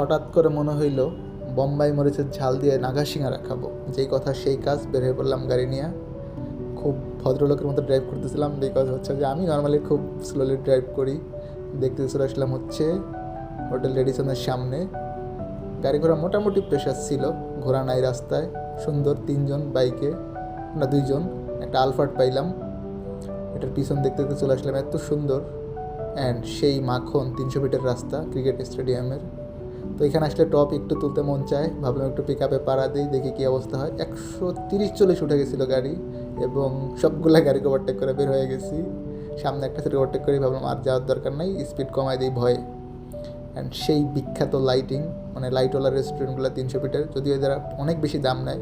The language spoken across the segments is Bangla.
হঠাৎ করে মনে হইল, বোম্বাই মরিচের ঝাল দিয়ে নাগা সিঙ্গারা খাব যেই কথা সেই কাজ, বের হয়ে পড়লাম গাড়ি নিয়ে। খুব ভদ্রলোকের মতো ড্রাইভ করতেছিলাম বিকজ হচ্ছে যে আমি নর্মালি খুব স্লোলি ড্রাইভ করি। দেখতে চলে আসলাম হচ্ছে হোটেল রেডিসনের সামনে। গাড়ি ঘোড়া মোটামুটি প্রেশার ছিল ঘোরা নাই রাস্তায়। সুন্দর তিনজন বাইকে, না দুইজন, একটা আলফার্ট পাইলাম। এটার পিছন দেখতে দেখতে চলে আসলাম, এত সুন্দর। অ্যান্ড সেই মাখন তিনশো ফিটের রাস্তা, ক্রিকেট স্টেডিয়ামের। তো এখানে আসলে টপ একটু তুলতে মন চায়। ভাবলাম একটু পিক আপে পাড়া দিই, দেখি কী অবস্থা হয়। একশো তিরিশ চল্লিশ উঠে গেছিল গাড়ি এবং সবগুলা গাড়িকে ওভারটেক করে বের হয়ে গেছি। সামনে একটা সাথে ওভারটেক করে, ভাবলাম আর যাওয়ার দরকার নাই স্পিড কমাই দিই ভয়ে। অ্যান্ড সেই বিখ্যাত লাইটিং মানে লাইটওয়ালা রেস্টুরেন্টগুলো তিনশো ফিটের যদিও এদের অনেক বেশি দাম নেয়।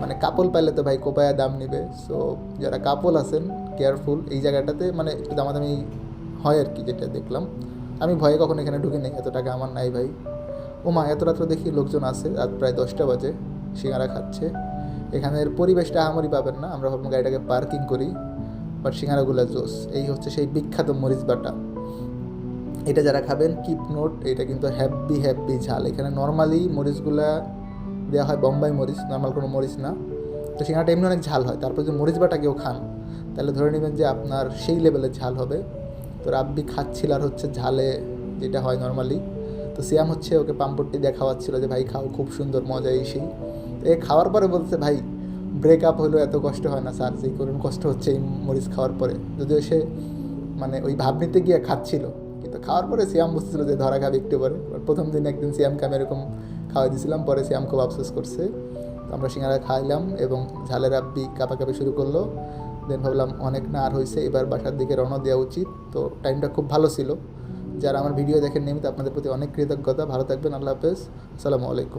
মানে কাপল পাইলে তো ভাই কোপায়া দাম নিবে। সো যারা কাপল আছেন কেয়ারফুল এই জায়গাটাতে মানে একটু দামাদামি হয় আর কি, যেটা দেখলাম। আমি ভয়ে কখনো এখানে ঢুকি নেই, এত টাকা আমার নাই ভাই। ও মা এত রাত্র দেখি লোকজন আছে, রাত প্রায় দশটা বাজে, সিঙ্গারা খাচ্ছে। এখানের পরিবেশটা আমারই পাবেন না, আমরা ভাবলাম গাড়িটাকে পার্কিং করি বাট সিঙ্গারাগুলো জোস। এই হচ্ছে সেই বিখ্যাত মরিচ বাটা। এটা যারা খাবেন কিপ নোট এটা কিন্তু হ্যাপি হ্যাপি ঝাল। এখানে নর্মালি মরিচগুলা দেওয়া হয় বোম্বাই মরিচ নর্মাল কোনো মরিচ না। তো সিঙ্গারাটা এমনি অনেক ঝাল হয়, তারপর যদি মরিচ বাটা কেউ খান, তাহলে ধরে নেবেন যে আপনার সেই লেভেলের ঝাল হবে। তো রাব্বি খাচ্ছিল আর হচ্ছে ঝালে, যেটা হয় নর্মালি তো সিয়াম হচ্ছে ওকে পাম্পট্টি দিয়ে যে, ভাই, খাও, খুব সুন্দর মজা এই সেই। এ খাওয়ার পরে বলছে ভাই ব্রেকআপ হলেও এত কষ্ট হয় না স্যার, যেই করুন, কষ্ট হচ্ছে এই মরিচ খাওয়ার পরে। যদিও সে মানে ওই ভাব নিতে গিয়ে খাচ্ছিল, কিন্তু খাওয়ার পরে সিয়াম বুঝছিল যে ধরা খাবে একটু পরে। প্রথম দিন একদিন সিয়ামকে আমি এরকম খাওয়াই দিয়েছিলাম পরে সিয়াম খুব আফসোস করছে। তো আমরা সিঙ্গারা খাইলাম এবং ঝালের আব্বি কাঁপাকাঁপি শুরু করল। দেন ভাবলাম, অনেক না, আর হয়েছে এবার বাসার দিকে রওনা দেওয়া উচিত। তো টাইমটা খুব ভালো ছিল। যারা আমার ভিডিও দেখেন নিয়মিত আপনাদের প্রতি অনেক কৃতজ্ঞতা। ভালো থাকবেন, আল্লাহ হাফেজ। আসসালামু আলাইকুম।